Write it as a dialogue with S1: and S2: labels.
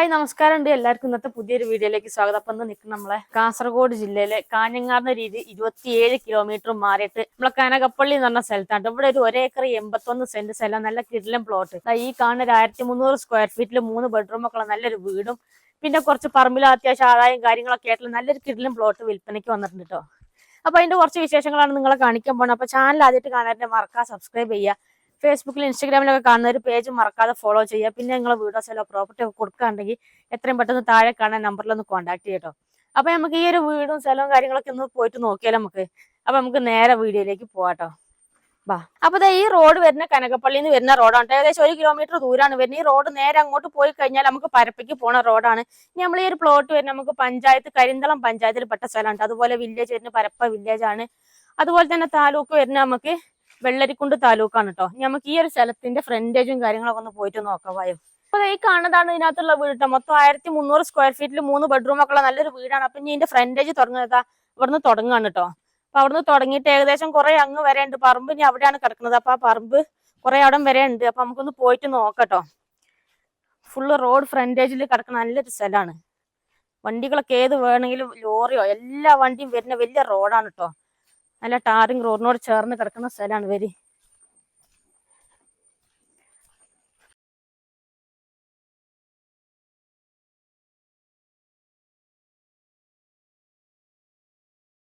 S1: Hi നമസ്കാരം ഉണ്ട് എല്ലാവർക്കും ഇന്നത്തെ പുതിയൊരു വീഡിയോയിലേക്ക് സ്വാഗതം. അപ്പം ഇന്ന് നിൽക്കുന്ന നമ്മളെ കാസർഗോഡ് ജില്ലയിലെ കാഞ്ഞങ്ങാറിന്റെ രീതി ഇരുപത്തിയേഴ് കിലോമീറ്റർ മാറിയിട്ട് നമ്മളെ കനകപ്പള്ളി എന്ന് പറഞ്ഞ സ്ഥലത്താണ്. ഇവിടെ ഒരു ഒരേക്കർ എൺപത്തൊന്ന് സെന്റ് സ്ഥലം. നല്ല കിടിലം പ്ലോട്ട് ഈ കാണുന്ന ഒരു ആയിരത്തി മുന്നൂറ് സ്ക്വയർ ഫീറ്റിൽ മൂന്ന് ബെഡ്റൂം ഒക്കെ നല്ലൊരു വീടും പിന്നെ കുറച്ച് പറമ്പിൽ അത്യാവശ്യം ആദായം കാര്യങ്ങളൊക്കെ ആയിട്ടുള്ള നല്ലൊരു കിടിലം പ്ലോട്ട് വിൽപ്പനയ്ക്ക് വന്നിട്ടുണ്ട് കേട്ടോ അപ്പൊ അതിന്റെ കുറച്ച് വിശേഷങ്ങളാണ് നിങ്ങളെ കാണിക്കാൻ പോകുന്നത് അപ്പൊ ചാനൽ ആദ്യമായിട്ട് കാണാൻ മറക്കാം സബ്സ്ക്രൈബ് ചെയ്യുക. ഫേസ്ബുക്കിൽ ഇൻസ്റ്റാഗ്രാമിലൊക്കെ കാണുന്ന ഒരു പേജ് മറക്കാതെ ഫോളോ ചെയ്യുക. പിന്നെ നിങ്ങൾ വീഡിയോസിലോ പ്രോപ്പർട്ടി ഒക്കെ കൊടുക്കുകയാണെങ്കിൽ എത്രയും പെട്ടെന്ന് താഴെ കാണാൻ നമ്പറിലൊന്ന് കോൺടാക്ട് ചെയ്യട്ടോ അപ്പൊ നമുക്ക് ഈ ഒരു വീടും സ്ഥലവും കാര്യങ്ങളൊക്കെ ഒന്ന് പോയിട്ട് നോക്കിയാലോ നമുക്ക്? അപ്പൊ നമുക്ക് നേരെ വീഡിയോയിലേക്ക് പോവാട്ടോ ബാ. അപ്പൊ ഈ റോഡ് വരുന്ന കനകപ്പള്ളിയിൽ നിന്ന് വരുന്ന റോഡാണ്. ഏകദേശം ഒരു കിലോമീറ്റർ ദൂരാണ് വരുന്നത്. ഈ റോഡ് നേരെ അങ്ങോട്ട് പോയി കഴിഞ്ഞാൽ നമുക്ക് പരപ്പയ്ക്ക് പോണ റോഡാണ് ഇനി നമ്മൾ ഈ ഒരു പ്ലോട്ട് വരുന്ന നമുക്ക് പഞ്ചായത്ത് കരിന്തളം പഞ്ചായത്തിൽ പെട്ട സ്ഥലമാണ് അതുപോലെ വില്ലേജ് വരുന്ന പരപ്പ വില്ലേജ് ആണ്. അതുപോലെ തന്നെ താലൂക്ക് വരുന്ന നമുക്ക് വെള്ളരിക്കുണ്ട് താലൂക്കാണ് കേട്ടോ നമുക്ക് ഈ ഒരു സ്ഥലത്തിന്റെ ഫ്രണ്ടേജും കാര്യങ്ങളൊക്കെ ഒന്ന് പോയിട്ട് നോക്കാം വായോ. അപ്പൊ ഈ കാണുന്നതാണ് ഇതിനകത്തുള്ള വീട്. മൊത്തം ആയിരത്തി മുന്നൂറ് സ്ക്വയർ ഫീറ്റിൽ മൂന്ന് ബെഡ്റൂം ഒക്കെ ഉള്ള നല്ലൊരു വീടാണ്. അപ്പൊ ഇനി ഇതിന്റെ ഫ്രണ്ടേജ് തുടങ്ങുന്നത് ഇവിടുന്ന് തുടങ്ങാണ് കേട്ടോ അപ്പൊ അവിടുന്ന് തുടങ്ങിയിട്ട് ഏകദേശം കുറെ അങ്ങ് വരെ ഉണ്ട്. പറമ്പ് ഇനി അവിടെയാണ് കിടക്കുന്നത്. അപ്പൊ ആ പറമ്പ് കുറെ അവിടം വരെ ഉണ്ട്. അപ്പൊ നമുക്കൊന്ന് പോയിട്ട് നോക്കട്ടോ ഫുള്ള് റോഡ് ഫ്രണ്ടേജിൽ കിടക്കുന്ന നല്ലൊരു സ്ഥലമാണ്. വണ്ടികളൊക്കെ ഏത് വേണമെങ്കിലും ലോറിയോ എല്ലാ വണ്ടിയും വരുന്ന വലിയ റോഡാണ് കേട്ടോ നല്ല ടാറിങ് റോഡിനോട് ചേർന്ന് കിടക്കുന്ന സ്ഥലമാണ് വരി